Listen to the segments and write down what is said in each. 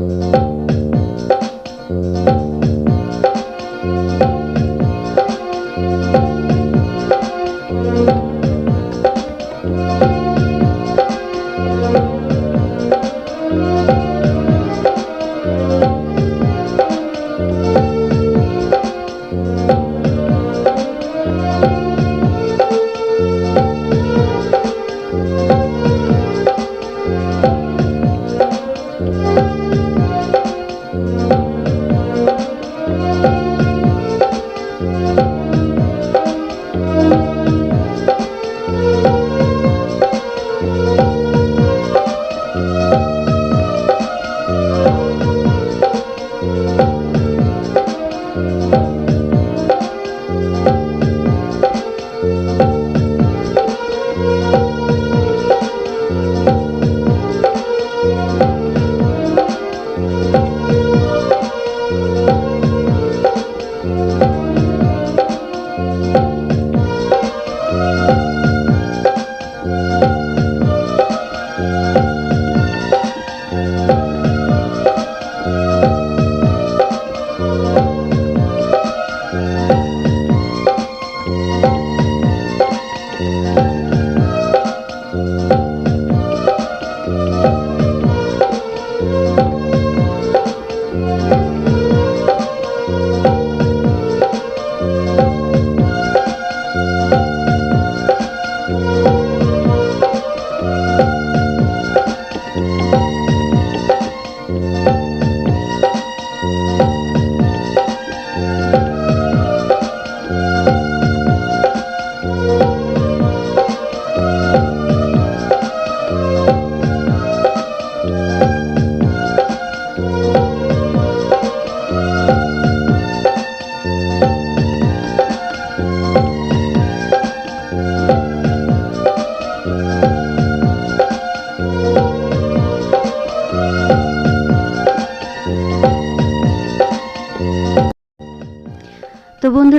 তো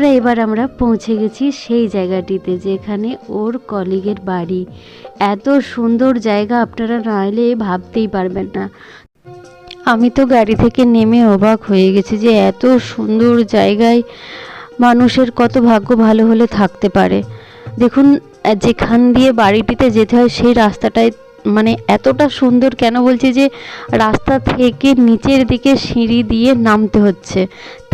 বন্ধুরা, এবার আমরা পৌঁছে গেছি সেই জায়গাটিতে যেখানে ওর কলিগের বাড়ি। এত সুন্দর জায়গা, আপনারা না এলে ভাবতেই পারবেন না। আমি তো গাড়ি থেকে নেমে অবাক হয়ে গেছি যে এত সুন্দর জায়গায় মানুষের কত ভাগ্য ভালো হলে থাকতে পারে। দেখুন, যেখান দিয়ে বাড়িটিতে যেতে হয়, সেই রাস্তাটায় মানে এতটা সুন্দর কেন বলছি যে, রাস্তা থেকে নিচের দিকে সিঁড়ি দিয়ে নামতে হচ্ছে।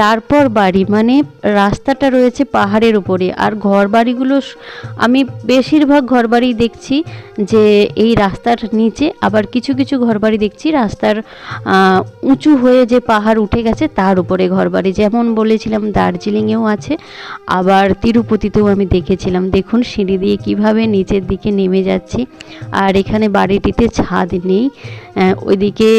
তারপর বাড়ি মানে রাস্তাটা রয়েছে পাহাড়ের উপরে। আর ঘর বাড়িগুলো আমি বেশিরভাগ ঘর বাড়ি দেখছি যে এই রাস্তার নিচে, আবার কিছু কিছু ঘর বাড়ি দেখছি রাস্তার উঁচু হয়ে যে পাহাড় উঠে গেছে তার উপরে ঘর বাড়ি যেমন বলেছিলাম, দার্জিলিংয়েও আছে, আবার তিরুপতিতেও আমি দেখেছিলাম। দেখুন সিঁড়ি দিয়ে কীভাবে নিচের দিকে নেমে যাচ্ছি। আর এখানে বাড়িটিতে ছাদ নেই ওইদিকে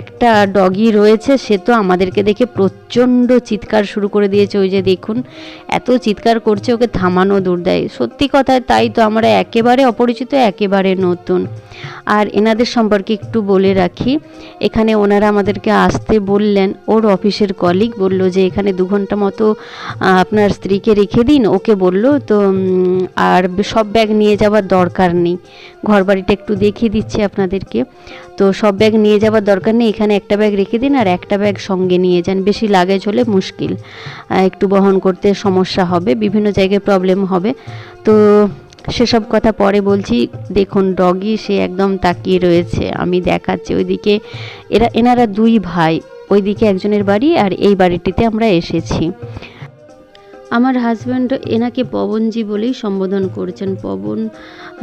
একটা ডগি রয়েছে, সে তো আমাদেরকে দেখে প্রচণ্ড চিৎকার শুরু করে দিয়েছে। ওই যে দেখুন, এত চিৎকার করছে, ওকে থামানো দূর দেয় সত্যি কথা, তাই তো আমরা একেবারে অপরিচিত, একেবারে নতুন। আর এনাদের সম্পর্কে একটু বলে রাখি, এখানে ওনারা আমাদেরকে আসতে বললেন, ওর অফিসের কলিগ বলল যে, এখানে দু ঘণ্টা মতো আপনার স্ত্রীকে রেখে দিন। ওকে বলল, তো আর সব ব্যাগ নিয়ে যাওয়ার দরকার নেই। ঘর বাড়িটা একটু দেখিয়ে দিচ্ছি আপনাদেরকে। তো সব ব্যাগ নিয়ে যাওয়ার দরকার নেই, এখানে একটা ব্যাগ রেখে দিন আর একটা ব্যাগ সঙ্গে নিয়ে যান। বেশি লাগেজ হলে মুশকিল। একটু বহন করতে সমস্যা হবে, বিভিন্ন জায়গায় প্রবলেম হবে। তো সেসব কথা পরে বলছি। দেখুন ডগি সে একদম তাকিয়ে রয়েছে। আমি দেখাচ্ছি। ওইদিকে এরা, এনারা দুই ভাই। ওইদিকে একজনের বাড়ি আর এই বাড়িটিতে আমরা এসেছি। আমার হাজব্যান্ড এনাকে পবনজি বলেই সম্বোধন করেছেন পবন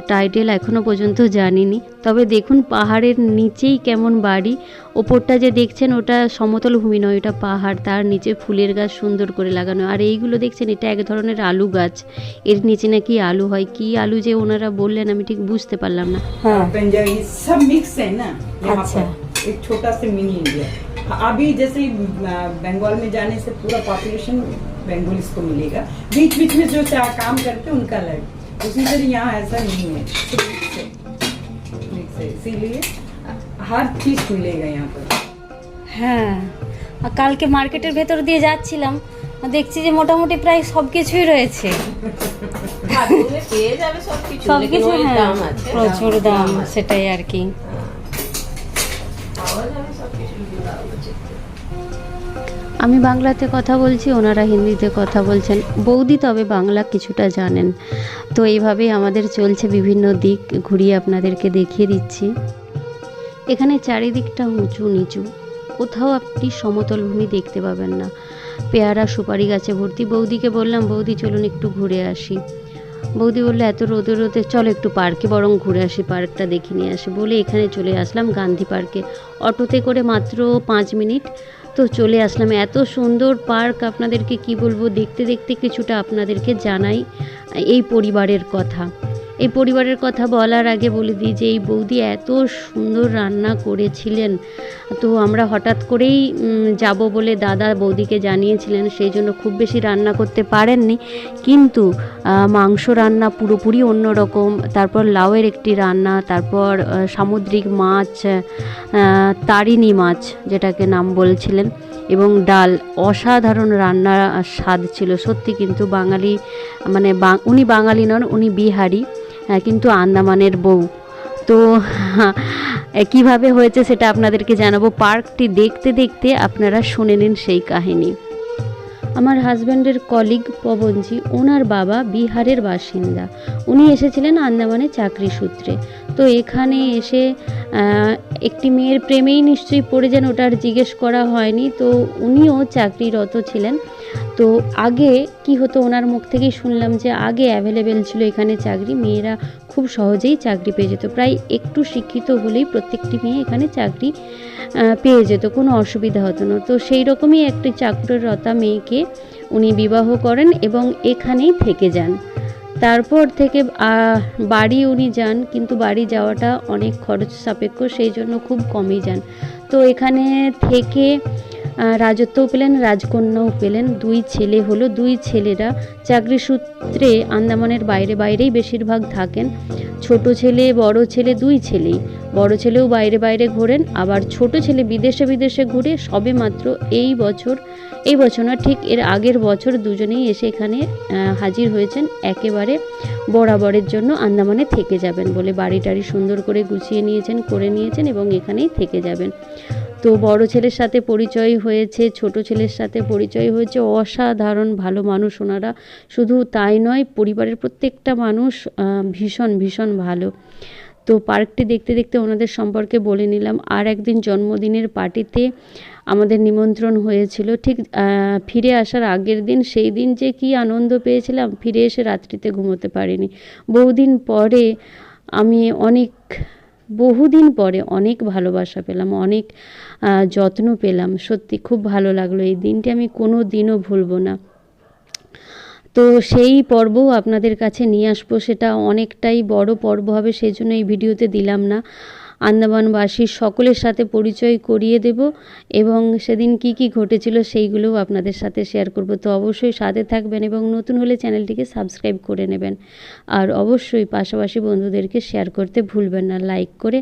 টাইটেল এখনও পর্যন্ত জানিনি তবে দেখুন পাহাড়ের নিচেই কেমন বাড়ি ওপরটা যে দেখছেন ওটা সমতল ভূমি নয় ওটা পাহাড় তার নিচে ফুলের গাছ সুন্দর করে লাগানো আর এইগুলো দেখছেন এটা এক ধরনের আলু গাছ এর নিচে নাকি আলু হয় কি আলু যে ওনারা বললেন আমি ঠিক বুঝতে পারলাম না हाँ पंजाबी सब मिक्स है ना यहाँ अच्छा। पर एक छोटा सा मिनी इंडिया अभी जैसे ही, अ, बंगाल में जाने से पूरा पॉपुलेशन बंगालीस को मिलेगा बीच बीच में जो चार काम करते हैं उनका अलग उसी तरह यहाँ ऐसा नहीं है सब mix है Mix है इसीलिए हर चीज मिलेगा यहाँ पर হ্যাঁ আর কালকে মার্কেটের ভেতর দিয়ে যাচ্ছিলাম দেখছি যে মোটামুটি প্রায় সব কিছুই রয়েছে ভাগ্যে পেয়ে যাবে সবকিছু সব লেকিন কিছু ওই হ্যাঁ দাম আছে প্রচুর দাম আছে। সেটাই আর কি আমি বাংলাতে কথা বলছি, ওনারা হিন্দিতে কথা বলছেন। বৌদি তবে বাংলা কিছুটা জানেন। তো এইভাবেই আমাদের চলছে বিভিন্ন দিক ঘুরিয়ে আপনাদেরকে দেখিয়ে দিচ্ছি। এখানে চারিদিকটা উঁচু নিচু। কোথাও আপনি সমতল ভূমি দেখতে পাবেন না। পেয়ারা সুপারি গাছে ভর্তি। বৌদিকে বললাম, বৌদি, চলুন একটু ঘুরে আসি। বৌদি বলল, এত রোদে রোদে চলো একটু পার্কে, বরং ঘুরে আসি, পার্কটা দেখে নিয়ে আসি। বলে এখানে চলে আসলাম গান্ধী পার্কে। অটোতে করে মাত্র পাঁচ মিনিট। তো চলে আসলাম। এত সুন্দর পার্ক, আপনাদেরকে কি বলব? দেখতে দেখতে কিছুটা আপনাদেরকে জানাই এই পরিবারের কথা। এই পরিবারের কথা বলার আগে বলে দিই যে এই বৌদি এত সুন্দর রান্না করেছিলেন। তো আমরা হঠাৎ করেই যাব বলে দাদা বৌদিকে জানিয়েছিলেন, সেই জন্য খুব বেশি রান্না করতে পারেননি। কিন্তু মাংস রান্না পুরোপুরি অন্যরকম, তারপর লাউয়ের একটি রান্না, তারপর সামুদ্রিক মাছ তারিণী মাছ যেটাকে নাম বলছিলেন, এবং ডাল। অসাধারণ রান্নার স্বাদ ছিল, সত্যি কিন্তু বাঙালি মানে উনি বাঙালি নন, উনি বিহারি। কিন্তু আন্দামানের বউ। তো কীভাবে হয়েছে সেটা আপনাদেরকে জানাব। পার্কটি দেখতে দেখতে আপনারা শুনে নিন সেই কাহিনী। আমার হাজব্যান্ডের কলিগ পবনজি, ওনার বাবা বিহারের বাসিন্দা। উনি এসেছিলেন আন্দামানে চাকরি সূত্রে। তো এখানে এসে একটি মেয়ের প্রেমেই নিশ্চয়ই পড়ে যান ওটা আর জিজ্ঞেস করা হয়নি। তো উনিও চাকরিরত ছিলেন। তো আগে কি হতো, ওনার মুখ থেকেই শুনলাম যে আগে অ্যাভেলেবেল ছিল এখানে চাকরি, মেয়েরা খুব সহজেই চাকরি পেয়ে যেত। প্রায় একটু শিক্ষিত হলেই প্রত্যেকটি মেয়ে এখানে চাকরি পেয়ে যেত, কোনো অসুবিধা হতো না। তো সেই রকমই একটি চাকরিরতা মেয়েকে উনি বিবাহ করেন এবং এখানেই থেকে যান। তারপর থেকে বাড়ি উনি যান, কিন্তু বাড়ি যাওয়াটা অনেক খরচ সাপেক্ষ, সেই জন্য খুব কমই যান। তো এখানে থেকে রাজত্বও পেলেন, রাজকন্যাও পেলেন। দুই ছেলে হলো, দুই ছেলেরা চাকরি সূত্রে আন্দামানের বাইরে বাইরেই বেশিরভাগ থাকেন। ছোট ছেলে, বড় ছেলে, দুই ছেলেই। বড় ছেলেও বাইরে বাইরে ঘোরেন, আবার ছোট ছেলে বিদেশে বিদেশে ঘুরে সবে মাত্র এই বছর এই বছর না ঠিক এর আগের বছর দুজনেই এসে এখানে হাজির হয়েছেন। একেবারে বরাবরের জন্য আন্দামানে থেকে যাবেন বলে বাড়ি টাড়ি সুন্দর করে গুছিয়ে নিয়েছেন, করে নিয়েছেন এবং এখানেই থেকে যাবেন। তো বড় ছেলের সাথে পরিচয় হয়েছে, ছোট ছেলের সাথে পরিচয় হয়েছে। অসাধারণ, ভালো মানুষ ওনারা। শুধু তাই নয়, পরিবারের প্রত্যেকটা মানুষ ভীষণ ভীষণ ভালো। তো পার্কটি দেখতে দেখতে ওনাদের সম্পর্কে বলে নিলাম। আর একদিন জন্মদিনের পার্টিতে আমাদের নিমন্ত্রণ হয়েছিল। ঠিক ফিরে আসার আগের দিন, সেই দিন যে কি আনন্দ পেয়েছিলাম, ফিরে এসে রাত্রিতে ঘুমোতে পারিনি। বহুদিন পরে আমি অনেক বহুদিন পরে অনেক ভালোবাসা পেলাম, অনেক যত্ন পেলাম। সত্যি খুব ভালো লাগল। এই দিনটি আমি কোনো দিনও ভুলবো না। তো সেই পর্ব আপনাদের কাছে নিয়ে আসব। সেটা অনেকটাই বড় পর্ব হবে সেই জন্য এই ভিডিওতে দিলাম না। আন্দামানবাসীর সকলের সাথে পরিচয় করিয়ে দেব এবং সেদিন কি কি ঘটেছিল সেইগুলোও আপনাদের সাথে শেয়ার করব। তো অবশ্যই সাথে থাকবেন এবং নতুন হলে চ্যানেলটিকে সাবস্ক্রাইব করে নেবেন। আর অবশ্যই পাশাপাশি বন্ধুদেরকে শেয়ার করতে ভুলবেন না লাইক করে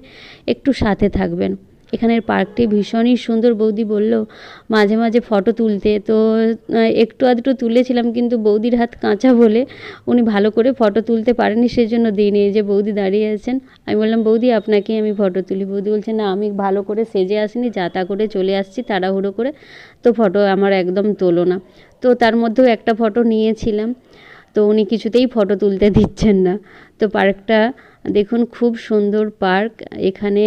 একটু সাথে থাকবেন। এখানের পার্কটি ভীষণই সুন্দর। বৌদি বলল, মাঝে মাঝে ফটো তুলতে। তো একটু আধটু তুলেছিলাম, কিন্তু বৌদির হাত কাঁচা বলে উনি ভালো করে ফটো তুলতে পারেনি সেজন্য দিইনি। এই যে বৌদি দাঁড়িয়ে আছেন, আমি বললাম, বৌদি, আপনাকে আমি ফটো তুলি। বৌদি বলছে, না, আমি ভালো করে সেজে আসিনি, যা তা করে চলে আসছি তাড়াহুড়ো করে, তো ফটো আমার একদম তোলো না। তো তার মধ্যেও একটা ফটো নিয়েছিলাম, তো উনি কিছুতেই ফটো তুলতে দিচ্ছেন না। তো পার্কটা দেখুন, খুব সুন্দর পার্ক। এখানে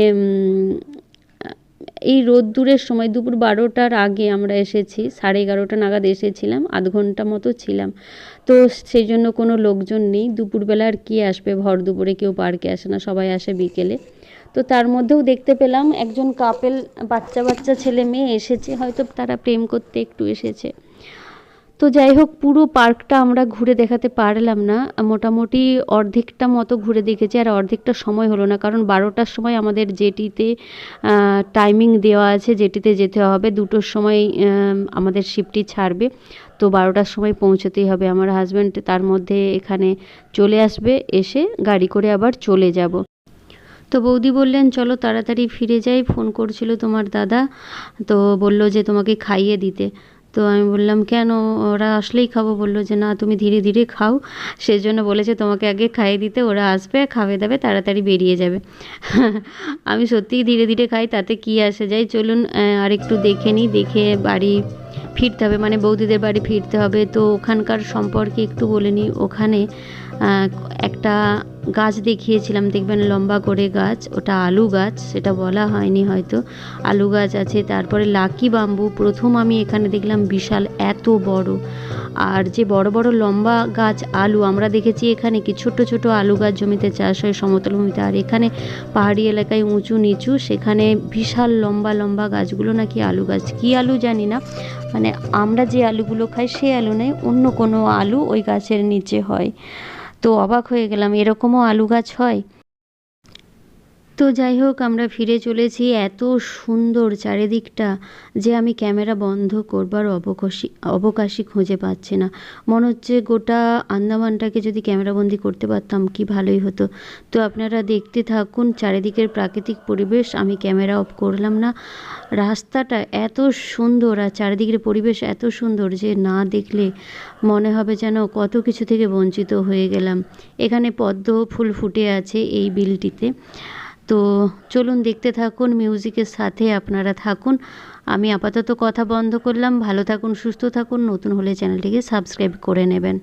এই রোদ্দুরের সময় দুপুর বারোটার আগে আমরা এসেছি, সাড়ে এগারোটা নাগাদ এসেছিলাম, আধ ঘণ্টা মতো ছিলাম। তো সেই জন্য কোনো লোকজন নেই। দুপুরবেলা আর কি আসবে? ভর দুপুরে কেউ পার্কে আসে না, সবাই আসে বিকেলে। তো তার মধ্যেও দেখতে পেলাম একজন কাপেল বাচ্চা বাচ্চা ছেলে মেয়ে এসেছে, হয়তো তারা প্রেম করতে একটু এসেছে। তো যাই হোক, পুরো পার্কটা আমরা ঘুরে দেখাতে পারলাম না। মোটামুটি অর্ধেকটা মতো ঘুরে দেখেছি আর অর্ধেকটা সময় হলো না, কারণ বারোটার সময় আমাদের জেটিতে টাইমিং দেওয়া আছে জেটিতে যেতে হবে, দুটোর সময় আমাদের শিপটি ছাড়বে। তো বারোটার সময় পৌঁছতেই হবে। আমার হাজব্যান্ড তার মধ্যে এখানে চলে আসবে, এসে গাড়ি করে আবার চলে যাব। তো বৌদি বললেন, চলো তাড়াতাড়ি ফিরে যাই। ফোন করছিল তোমার দাদা, তো বলল যে তোমাকে খাইয়ে দিতে। তো আমি বললাম, কেন? ওরা আসলেই খাব বলল যে, না, তুমি ধীরে ধীরে খাও। সেজন্য বলেছে, তোমাকে আগে খাইয়ে দিতে, ওরা আসবে, খাবে দাবে, তাড়াতাড়ি বেরিয়ে যাবে। আমি সত্যিই ধীরে ধীরে খাই, তাতে কি আসে যায় চলুন আর একটু দেখে নিই, দেখে বাড়ি ফিরতে হবে মানে বৌদিদের বাড়ি ফিরতে হবে। তো ওখানকার সম্পর্কে একটু বলে নিই, ওখানে একটা গাছ দেখিয়েছিলাম, দেখবেন লম্বা করে গাছ, ওটা আলু গাছ, সেটা বলা হয়নি হয়তো। আলু গাছ আছে, তারপরে লাকি বাম্বু, প্রথম আমি এখানে দেখলাম বিশাল, এত বড়। আর যে বড় বড় লম্বা গাছ, আলু, আমরা দেখেছি এখানে কি ছোট ছোট আলু গাছ জমিতে চাষ হয় সমতল ভূমিতে আর এখানে পাহাড়ি এলাকায় উঁচু নিচু, সেখানে বিশাল লম্বা লম্বা গাছগুলো নাকি আলু গাছ। কী আলু জানি না মানে আমরা যে আলুগুলো খাই, সে আলু নয়, অন্য কোনো আলু ওই গাছের নিচে হয়। তো অবাক হয়ে গেলাম এরকমও আলু গাছ হয়? তো যাই হোক, আমরা ফিরে চলেছি এত সুন্দর চারিদিকটা যে আমি ক্যামেরা বন্ধ করবার অবকাশই অবকাশই খুঁজে পাচ্ছি না। মনে হচ্ছে গোটা আন্দামানটাকে যদি ক্যামেরাবন্দি করতে পারতাম, কি ভালোই হতো। তো আপনারা দেখতে থাকুন, চারিদিকের প্রাকৃতিক পরিবেশ আমি ক্যামেরা অফ করলাম না। রাস্তাটা এত সুন্দর আর চারিদিকের পরিবেশ এত সুন্দর যে না দেখলে মনে হবে যেন কত কিছু থেকে বঞ্চিত হয়ে গেলাম। এখানে পদ্ম ফুল ফুটে আছে এই বিলটিতে। তো চলুন দেখতে থাকুন মিউজিকের সাথে আপনারা থাকুন। আমি আপাতত কথা বন্ধ করলাম। ভালো থাকুন, সুস্থ থাকুন। নতুন হলে চ্যানেলটিকে সাবস্ক্রাইব করে নেবেন।